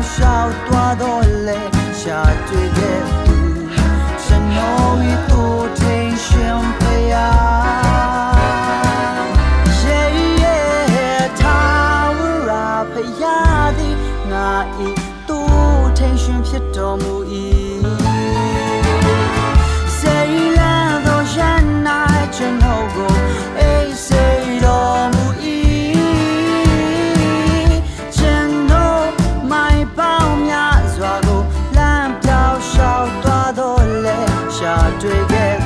ရောက်ရှောက်သွားတော့လေရှာတွေ့တဲ့သူရှင်မောဝီကိုထိန်ရှင်ဖယားရဲ့ရဲ့ထာဝရဖယားသည်ငါဤသူထိန်ရှင်ဖြစ်တော်မူ၏ များ